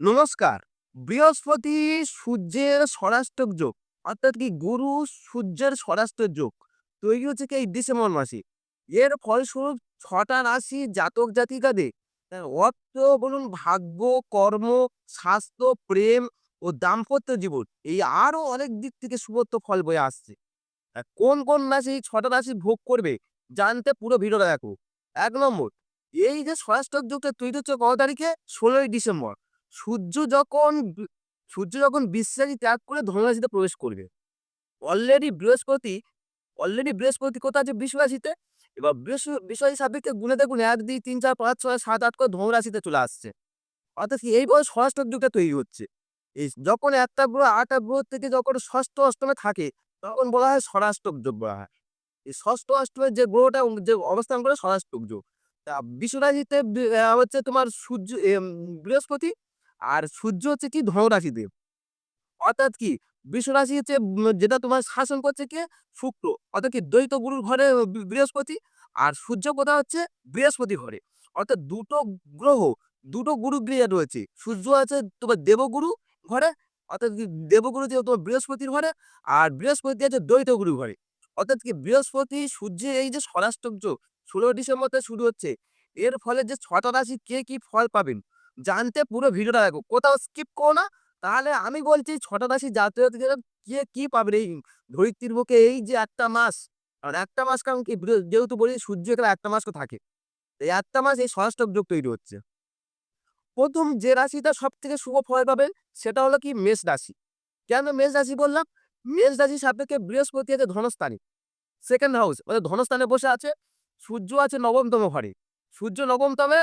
নমস্কার। বৃহস্পতি সূর্যের স্বরাষ্টক যোগ, অর্থাৎ কি গুরু সূর্যের স্বরাষ্ট্র যোগ, তৈরি হচ্ছে কি এই ডিসেম্বর মাসে। এর ফলস্বরূপ ছটা রাশি জাতক জাতিকাদের অর্থ বলুন ভাগ্য, কর্ম, স্বাস্থ্য, প্রেম ও দাম্পত্য জীবন, এই আরও অনেক দিক থেকে শুভত্ব ফল বয়ে আসছে। কোন কোন রাশি ছটা রাশি ভোগ করবে, জানতে পুরো ভিডিওটা দেখো। এক নম্বর, এই যে স্বরাষ্ট্র যোগটা তৈরি হচ্ছে কত তারিখে? ষোলোই ডিসেম্বর। সূর্য যখন সূর্য যখন বিশ্রামী ত্যাগ করে ধনুরাশিতে প্রবেশ করবে। অলরেডি বৃহস্পতি অলরেডি বৃহস্পতি কোথায় আছে? রাশিতে এবার বৃষ বিষয় সাপেক্ষে গুণে দেখুন, এক, দুই, তিন, চার, পাঁচ, ছয়, সাত, আট করে ধনুরাশিতে চলে আসছে। অর্থাৎ এই বয়স ষষ্ঠ যুগটা তৈরি হচ্ছে। এই যখন একটা গ্রহ আটটা গ্রহ থেকে যখন ষষ্ঠ, অষ্টমে থাকে, তখন বলা হয় স্বরাষ্টক যোগ বলা হয়। এই ষষ্ঠ, অষ্টমের যে গ্রহটা, যে অবস্থান করে স্বরাষ্টক যোগ। তা বিশ্বরাশিতে হচ্ছে তোমার সূর্য বৃহস্পতি আর সূর্য হচ্ছে কি ধনুরাশিতে অর্থাৎ কি বৃষরাশি হচ্ছে যেটা তোমার শাসন করছে কে? শুক্র। অর্থাৎ কি দ্বৈত গুরুর ঘরে বৃহস্পতি আর সূর্য কোথা হচ্ছে? বৃহস্পতি ঘরে। অর্থাৎ দুটো গ্রহ, দুটো গুরু গৃহে রয়েছে। সূর্য আছে তোমার দেবগুরু ঘরে, অর্থাৎ কি দেবগুরু যে তোমার বৃহস্পতির ঘরে আর বৃহস্পতি আছে দ্বৈত গুরু ঘরে। অর্থাৎ কি বৃহস্পতি সূর্যের এই যে স্বরাষ্ট্রয ষোলো ডিসেম্বর থেকে শুরু হচ্ছে। এর ফলে যে ছটা রাশি কে কি ফল পাবেন? জানতে পুরো ভিডিওটা দেখো। কোথাও স্কিপ করো না। তাহলে আমি বলছি ছটা রাশি জাতীয় কে, কি পাবে এই ধরিত্রীর বুকে এই যে একটা মাস। আর একটা মাস কারণ কি? যেহেতু বলি সূর্য এখানে একটা মাস তো থাকে। এই একটা মাস এই ষষ্ঠক যোগ তৈরি হচ্ছে। প্রথম যে রাশিটা সব থেকে শুভ ফল পাবে সেটা হলো কি? মেষ রাশি। কেন মেষ রাশি বললাম? মেষ রাশি সাপেক্ষে বৃহস্পতি আছে ধনস্থানে। সেকেন্ড হাউস মানে ধনস্থানে বসে আছে। সূর্য আছে নবমতম ঘরে। সূর্য নবমতমে তবে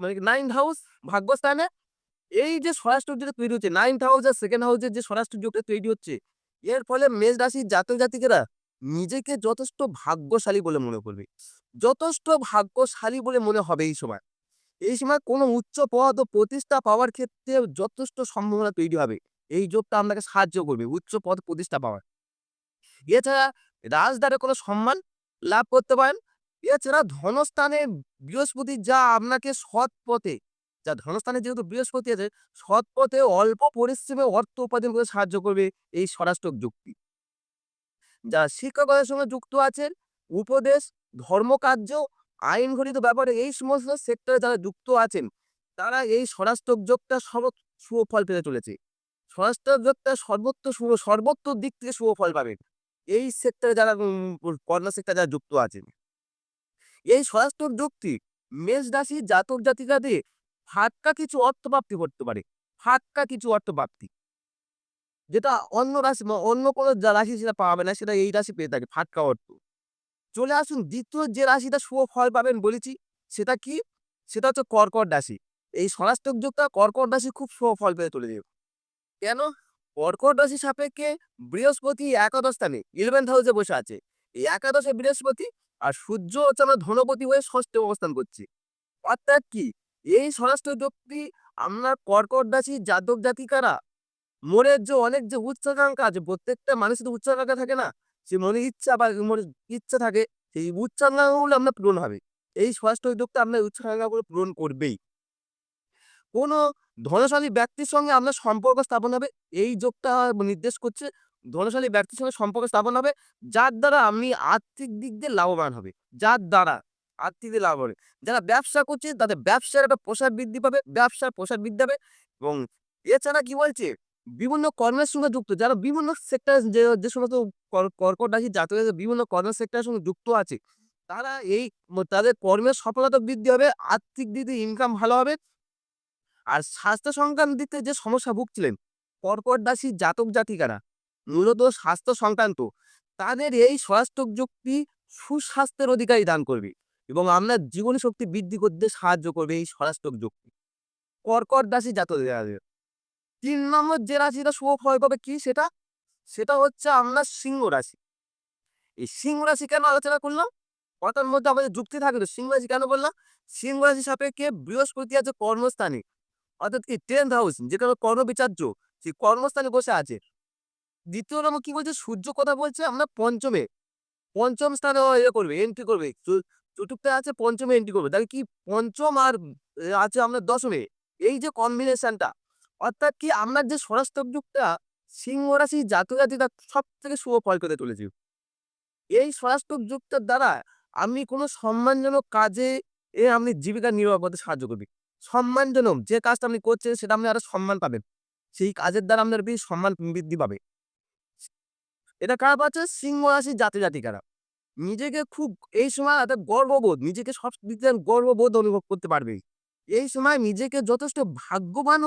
মানে নাইন্থ হাউস ভাগ্যস্থানে। এই যে স্বরাষ্ট্র যোগটা তৈরি হচ্ছে নাইন্থ হাউস আর সেকেন্ড হাউসের যে স্বরাষ্ট্র যোগটা তৈরি হচ্ছে, এর ফলে মেষ রাশির জাতক জাতিকেরা নিজেকে যথেষ্ট ভাগ্যশালী বলে মনে করবে। যথেষ্ট ভাগ্যশালী বলে মনে হবে এই সময়। এই সময় কোনো উচ্চ পদ ও প্রতিষ্ঠা পাওয়ার ক্ষেত্রে যথেষ্ট সম্ভাবনা তৈরি হবে। এই যোগটা আপনাকে সাহায্য করবে, উচ্চ পদ প্রতিষ্ঠা পাওয়ার। এছাড়া রাজদ্বারে কোনো সম্মান লাভ করতে পারেন এছাড়া ধনস্থানে বৃহস্পতি যা আপনাকে সৎ পথে, যা ধনস্থানে যেহেতু বৃহস্পতি আছে, সৎ পথে অল্প পরিশ্রমে অর্থ উপার্জন করে সাহায্য করবে এই স্বরাষ্ট্রক যুক্তি। যা শিক্ষকতার সঙ্গে যুক্ত আছেন, উপদেশ, ধর্মকার্য আইন ঘটিত ব্যাপারে এই সমস্ত সেক্টরে যারা যুক্ত আছেন, তারা এই স্বরাষ্ট্রক যোগটা সর্ব শুভ ফল পেতে চলেছে। স্বরাষ্ট্রক যোগটা সর্বত্র সর্বত্র দিক থেকে শুভ ফল পাবেন এই সেক্টরে যারা কন্যা সেক্টরে যারা যুক্ত আছেন। এই স্বরাষ্ট্র যুক্তি মেষ রাশি জাতক জাতিকাদের ফাটকা কিছু অর্থপ্রাপ্তি করতে পারে ফাটকা কিছু অর্থপ্রাপ্তি। যেটা অন্য রাশি অন্য কোনো যা- রাশি সেটা পাবে না, সেটা এই রাশি পেয়ে থাকে ফাটকা অর্থ। চলে আসুন, দ্বিতীয় যে রাশিটা শুভ ফল পাবেন বলেছি, সেটা কি? সেটা হচ্ছে কর্কট রাশি। এই স্বরাষ্ট্রক যুগটা কর্কট রাশি খুব শুভ ফল পেতে চলে যাবে। কেন? কর্কট রাশি সাপেক্ষে বৃহস্পতি একাদশ স্থানে ইলেভেন্থ হাউসে বসে আছে। এই একাদশে বৃহস্পতি আর সূর্য হচ্ছে আমরা ধনপতি হয়ে ষষ্ঠে অবস্থান করছি। অর্থাৎ কি? এই স্বরাষ্ট্র যোগটি আপনার কর্কট রাশি জাতক জাতিকারা, মনের যে অনেক যে উচ্চাকাঙ্ক্ষা আছে, প্রত্যেকটা মানুষের উচ্চাকাঙ্ক্ষা থাকে না? সে মনে ইচ্ছা বা মনে ইচ্ছা থাকে, সেই উচ্চাকাঙ্ক্ষাগুলো আপনার পূরণ হবে। এই স্বরাষ্ট্র যোগটা আপনার উচ্চাকাঙ্ক্ষাগুলো পূরণ করবেই। কোনো ধনশালী ব্যক্তির সঙ্গে আপনার সম্পর্ক স্থাপন হবে, এই যোগটা নির্দেশ করছে। ধনশালী ব্যক্তির সঙ্গে সম্পর্ক স্থাপন হবে, যার দ্বারা আপনি আর্থিক দিক দিয়ে লাভবান হবে। যার দ্বারা আর্থিক দিয়ে লাভ হবে। যারা ব্যবসা করছে, তাদের ব্যবসার একটা প্রসার বৃদ্ধি পাবে, ব্যবসার প্রসার বৃদ্ধি পাবে এবং এছাড়া কি বলছে? বিভিন্ন কর্মের সঙ্গে যুক্ত, যারা বিভিন্ন সেক্টর যে যে সমস্ত কর- কর্কট জাতক জাতিকা বিভিন্ন কর্মের সেক্টরের সঙ্গে যুক্ত আছে, তারা এই তাদের কর্মের সফলতা বৃদ্ধি হবে, আর্থিক দিক দিয়ে ইনকাম ভালো হবে আর স্বাস্থ্য সংক্রান্ত দিক থেকে যে সমস্যা ভুগছিলেন, কর্কট রাশি জাতক জাতিকারা মূলত স্বাস্থ্য সংক্রান্ত। তাদের এই স্বরাষ্ট্র যুক্তি সুস্বাস্থ্যের অধিকারী দান করবে এবং আপনার জীবনী শক্তি বৃদ্ধি করতে সাহায্য করবে এই স্বরাষ্ট্র যুক্তি। কর্কট রাশি জাতিকাদের তিন নম্বর যে রাশিটা শুভ ফল পাবে কি সেটা? সেটা হচ্ছে আপনার সিংহ রাশি। এই সিংহ রাশি কেন আলোচনা করলাম? কথার মধ্যে আমাদের যুক্তি থাকে তো সিংহ রাশি কেন বললাম? সিংহ রাশি সাপেক্ষে বৃহস্পতি আছে কর্মস্থানে। অর্থাৎ কি টেন্থ হাউস হলো কর্মবিচার্য সেই কর্মস্থানে বসে আছে। দ্বিতীয় নম্বর কি বলছে? সূর্য কথা বলছে? আমরা পঞ্চমে। পঞ্চম স্থানে ইয়ে করবে এন্ট্রি করবে। চতুর্থে আছে পঞ্চমে এন্ট্রি করবে। তাহলে কি পঞ্চম আর আছে আমরা দশমে? এই যে কম্বিনেশনটা অর্থাৎ কি আপনার যে স্বরাষ্টক যুগটা সিংহ রাশি জাতক জাতিকা সব থেকে শুভ ফল করে তুলেছে এই স্বরাষ্টক যুগটার দ্বারা আপনি কোনো সম্মানজনক কাজে এ আপনি জীবিকা নির্বাহ করতে সাহায্য করবে। সম্মানজনক যে কাজটা আপনি করছেন সেটা আপনি আরও সম্মান পাবেন। সেই কাজের দ্বারা আপনার বেশি সম্মান বৃদ্ধি পাবে। এটা কারা পাচ্ছে? সিংহ রাশি জাতি জাতিকারা নিজেকে খুব এই সময় একটা গর্ববোধ, নিজেকে সব দিক গর্ববোধ অনুভব করতে পারবে। এই সময় নিজেকে যথেষ্ট ভাগ্যবান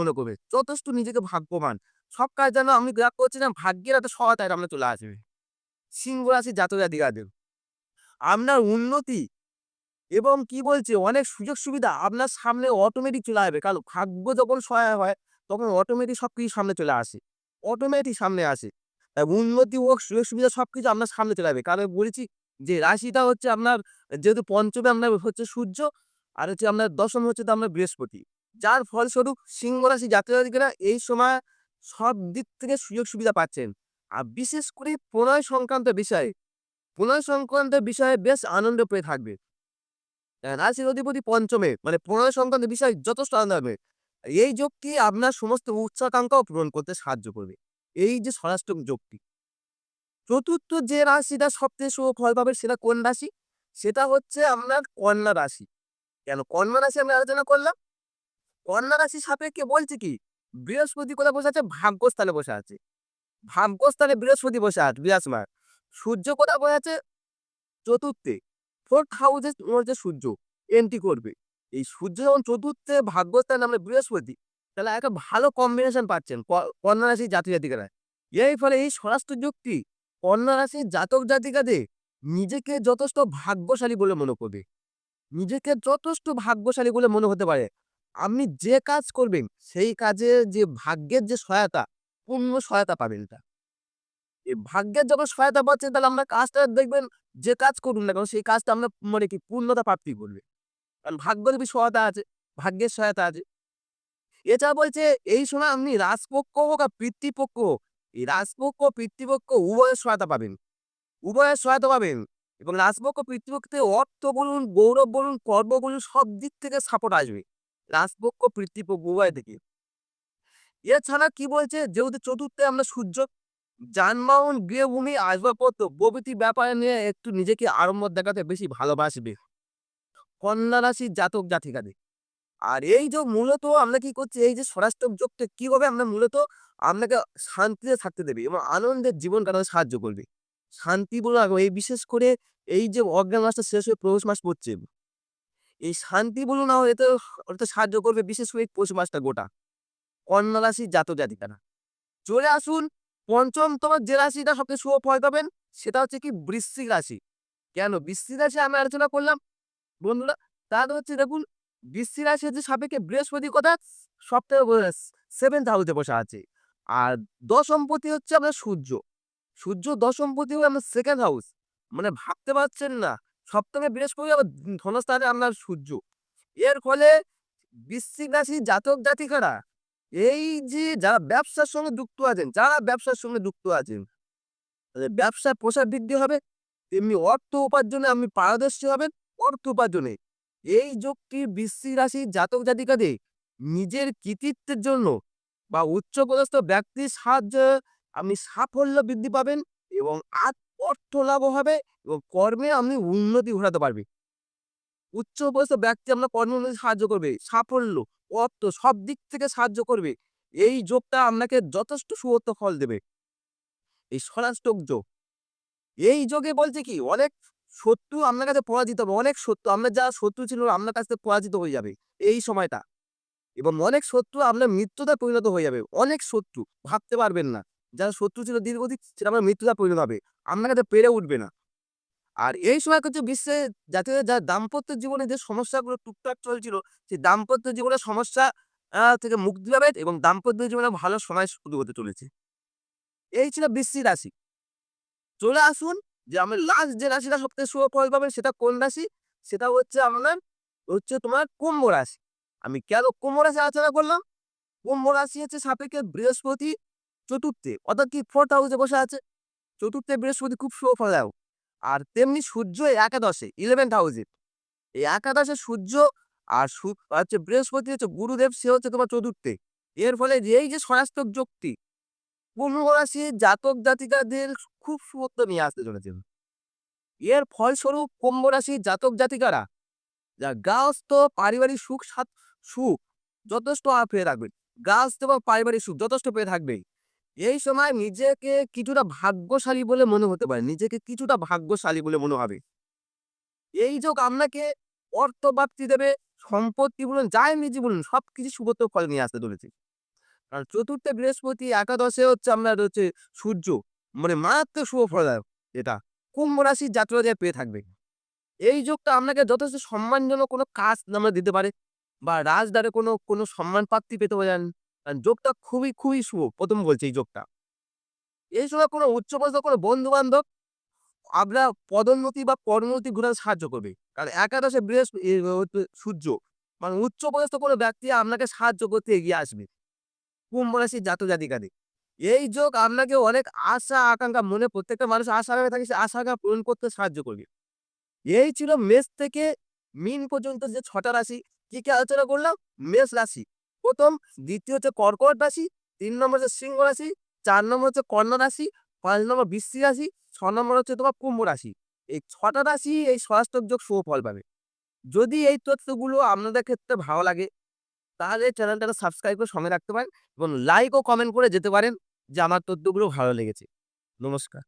মনে করবে, যথেষ্ট নিজেকে ভাগ্যবান। সব কাজ যেন আমি যা করছি না, ভাগ্যের একটা সহায়তায় আমরা চলে আসবে। সিংহ রাশি জাতক জাতিকাদের আপনার উন্নতি এবং কি বলছে, অনেক সুযোগ সুবিধা আপনার সামনে অটোমেটিক চলে আসবে। কারণ ভাগ্য যখন সহায় হয়, তখন অটোমেটিক সব কিছু সামনে চলে আসে। অটোমেটিক সামনে আসে। উন্নতি হোক, সুযোগ সুবিধা সব কিছু আপনার সামনে চলে আসবে। কারণ বলেছি যে রাশিটা হচ্ছে আপনার যেহেতু পঞ্চমে আপনার হচ্ছে সূর্য, আর হচ্ছে আপনার দশম হচ্ছে তো আপনার বৃহস্পতি। যার ফলস্বরূপ সিংহ রাশি জাতীয় জাতিকারা এই সময় সব দিক থেকে সুযোগ সুবিধা পাচ্ছেন। আর বিশেষ করে প্রণয় সংক্রান্ত বিষয়ে, প্রণয় সংক্রান্ত বিষয়ে বেশ আনন্দ পেয়ে থাকবে। রাশির অধিপতি পঞ্চমে মানে প্রণয় সংক্রান্ত বিষয়ে যথেষ্ট আনন্দ হবে। এই যোগটি আপনার সমস্ত উচ্চাকাঙ্ক্ষাও পূরণ করতে সাহায্য করবে। এই যে স্বরাষ্ট্র যোগটি চতুর্থ যে রাশিটা সবচেয়ে শুভ ফল পাবে সেটা কোন রাশি? সেটা হচ্ছে আপনার কন্যা রাশি। কেন? কন্যা রাশি আমি আলোচনা করলাম। কন্যা রাশি সাপেক্ষে বলছে কি? বৃহস্পতি কোথায় বসে আছে, ভাগ্যস্থানে বসে আছে। ভাগ্যস্থানে বৃহস্পতি বসে আছে, বিরাজমান। সূর্য কোথায় বসে আছে? চতুর্থে। ফোর্থ হাউসে হচ্ছে সূর্য এন্ট্রি করবে। এই সূর্য যখন চতুর্থে, ভাগ্যস্থানে আমরা বৃহস্পতি তাহলে একটা ভালো কম্বিনেশন পাচ্ছেন কন্যা রাশি জাতি জাতিকারা। এর ফলে এই স্বরাষ্ট্র যুক্তি কন্যা রাশির জাতক জাতিকাদের নিজেকে যথেষ্ট ভাগ্যশালী বলে মনে করবে। নিজেকে যথেষ্ট ভাগ্যশালী বলে মনে হতে পারে। আপনি যে কাজ করবেন, সেই কাজে যে ভাগ্যের যে সহায়তা, পূর্ণ সহায়তা পাবেন তা এই ভাগ্যের যখন সহায়তা পাচ্ছেন, তাহলে আমরা কাজটা দেখবেন, যে কাজ করুন না কেন, সেই কাজটা আমরা মানে কি পূর্ণতা প্রাপ্তি করবে। কারণ ভাগ্যের বি সহায়তা আছে, ভাগ্যের সহায়তা আছে। এছাড়া বলছে, এই সময় আপনি রাজপক্ষ হোক আর পিতৃপক্ষ হোক, এই রাজপক্ষ পিতৃপক্ষ উভয়ের সহায়তা পাবেন। উভয়ের সহায়তা পাবেন এবং রাজপক্ষ পিতৃপক্ষতে অর্থ বলুন, গৌরব বলুন, কর্ম বলুন, সব দিক থেকে সাপোর্ট আসবে। রাজপক্ষ পিতৃপক্ষ উভয় থেকে এছাড়া কি বলছে, যেহেতু চতুর্থে আমরা সূর্য, যানবাহন, গৃহভূমি, আসবাবপত্র, প্রভৃতি ব্যাপারে নিয়ে একটু নিজেকে আড়ম্বর দেখাতে বেশি ভালোবাসবে। কন্যা রাশির জাতক জাতিকাদের। আর এই যে মূলত আমরা কি করছি, এই যে স্বরাষ্ট্র যোগটা কি হবে আমরা মূলত আপনাকে শান্তিতে থাকতে দেবে এবং আনন্দের জীবন কাটাতে সাহায্য করবে। শান্তি বলে এই বিশেষ করে এই যে অজ্ঞান মাসটা শেষ হয়ে পৌষ মাস পড়ছে। এই শান্তি বলুন না এতে ওটা সাহায্য করবে বিশেষ করে পৌষ মাসটা গোটা। কন্যা রাশি জাত জাতিকারা। চলে আসুন পঞ্চম তোমার যে রাশিটা সবচেয়ে শুভ ফল পাবেন, সেটা হচ্ছে কি বৃশ্চিক রাশি। কেন? বৃশ্চিক রাশি আমি আলোচনা করলাম। বন্ধুরা তাহলে হচ্ছে দেখুন বৃশ্চিক রাশি হচ্ছে সাপেক্ষে বৃহস্পতি কথা সপ্তাহে সেভেন্থ হাউসে বসে আছে। আর দশমপতি হচ্ছে আপনার সূর্য। সূর্য দশমপতি হয়ে আপনার সেকেন্ড হাউস মানে ভাবতে পারছেন না সপ্তমে বৃহস্পতি আবার ধনস্থানে আপনার সূর্য। এর ফলে বৃশ্চিক রাশি জাতক জাতিকারা, এই যে যারা ব্যবসার সঙ্গে যুক্ত আছেন, যারা ব্যবসার সঙ্গে যুক্ত আছেন, তাদের ব্যবসায় প্রসার বৃদ্ধি হবে, তেমনি অর্থ উপার্জনে আপনি পারদর্শী হবেন, অর্থ উপার্জনে এই যোগটি বৃশ্চিক জাতক জাতিকাদের নিজের কৃতিত্বের জন্য বা উচ্চপদস্থ ব্যক্তির সাহায্যে, আপনি সাফল্য বৃদ্ধি পাবেন এবং অর্থ লাভ হবে এবং কর্মে আপনি উন্নতি ঘটাতে পারবে উচ্চপদস্থ ব্যক্তি আপনার কর্মে উন্নতি সাহায্য করবে, সাফল্য, অর্থ সব দিক থেকে সাহায্য করবে। এই যোগটা আপনাকে যথেষ্ট সুবর্ত ফল দেবে। এই স্বরাষ্টক যোগ এই যোগে বলছে কি, অনেক শত্রু আপনার কাছে পরাজিত হবে। অনেক শত্রু আপনার যারা শত্রু ছিল আপনার কাছে পরাজিত হয়ে যাবে এই সময়টা। এবং অনেক শত্রু আপনার মৃত্যুতে পরিণত হয়ে যাবে। অনেক শত্রু, ভাবতে পারবেন না। যারা শত্রু ছিল দীর্ঘদিন, সেটা আপনার মৃত্যুতে পরিণত হবে। আপনার কাছে পেরে উঠবে না। আর এই সময় হচ্ছে বিশ্বে জাতীয় যা দাম্পত্য জীবনে যে সমস্যাগুলো টুকটাক চলছিল, সেই দাম্পত্য জীবনের সমস্যা থেকে মুক্তি পাবে এবং দাম্পত্য জীবনে ভালো সময় শুরু হতে চলেছে। এই ছিল বৃশ্চিক রাশি। চলে আসুন যে আমরা লাস্ট যে রাশিটা সবথেকে শুভ ফল পাবেন সেটা কোন রাশি? সেটা হচ্ছে আপনার হচ্ছে তোমার কুম্ভ রাশি। আমি কেন কুম্ভ রাশি আলোচনা করলাম? কুম্ভ রাশি হচ্ছে সাপেক্ষে বৃহস্পতি চতুর্থে, অর্থাৎ কি ফোর্থ হাউসে বসে আছে। চতুর্থে বৃহস্পতি খুব শুভ ফল দেয় আর তেমনি সূর্য একাদশে ইলেভেন্থ হাউসে এই একাদশে সূর্য আর হচ্ছে বৃহস্পতি হচ্ছে গুরুদেব, সে হচ্ছে তোমার চতুর্থে। এর ফলে এই যে স্বরাষ্ট্রক যোগটি কুম্ভ জাতক জাতিকাদের খুব সুবত্ব নিয়ে আসতে চলেছে এর ফলস্বরূপ কুম্ভ জাতক জাতিকারা, যা গাহস্থ পারিবারিক সুখ সাত, সুখ যথেষ্ট পেয়ে থাকবে। গাহস্থ বা পারিবারিক সুখ যথেষ্ট পেয়ে থাকবে এই সময় নিজেকে কিছুটা ভাগ্যশালী বলে মনে হতে পারে, নিজেকে কিছুটা ভাগ্যশালী বলে মনে হবে। এই যোগ আপনাকে অর্থ প্রাপ্তি দেবে, সম্পত্তি বলুন, যাই নিজে বলুন সব কিছু শুভত্ব ফল নিয়ে আসতে চলেছে। কারণ চতুর্থে বৃহস্পতি, একাদশে হচ্ছে আপনার হচ্ছে সূর্য। মানে মারাত্মক শুভ ফলদায়ক এটা। কুম্ভ রাশির জাতকরা পেয়ে থাকবে। এই যোগটা আপনাকে যথেষ্ট সম্মানজনক কোনো কাজ আমরা দিতে পারে বা রাজদারে কোনো কোনো সম্মান প্রাপ্তি পেতে পারেন। কারণ যোগটা খুবই খুবই শুভ। প্রথম বলছে এই যোগটা। এই সময় কোনো উচ্চপদস্থ, কোনো বন্ধু বান্ধব আপনার পদোন্নতি বা কর্মোন্নতি ঘোরাতে সাহায্য করবে। কারণ একাদশে বৃহস্পতি সূর্য। মানে উচ্চপদস্থ কোনো ব্যক্তি আপনাকে সাহায্য করতে এগিয়ে আসবে। কুম্ভ রাশির জাতক জাতিকাদের। এই যোগ আপনাকে অনেক আশা, আকাঙ্ক্ষা, মনে প্রত্যেকটা মানুষ আশা আকাঙ্ক্ষা থাকে, সে আশা আকাঙ্ক্ষা পূরণ করতে সাহায্য করবে। এই ছিল মেষ থেকে মিন পর্যন্ত যে ছটা রাশি। কি কি আলোচনা করলাম? মেষ রাশি। প্রথম, দ্বিতীয় হচ্ছে কর্কট রাশি, তিন নম্বর হচ্ছে সিংহ রাশি, চার নম্বর হচ্ছে কন্যা রাশি, পাঁচ নম্বর বৃশ্চিক রাশি, ছ নম্বর হচ্ছে তোমার কুম্ভ রাশি। এই ছটা রাশি এই স্বরাষ্ট্রক যোগ শুভ ফল পাবে। যদি এই তথ্যগুলো আপনাদের ক্ষেত্রে ভালো লাগে তাহলে চ্যানেলটা সাবস্ক্রাইব করে সঙ্গে রাখতে পারেন এবং লাইক ও কমেন্ট করে যেতে পারেন যে আমার তথ্যগুলো ভালো লেগেছে। নমস্কার।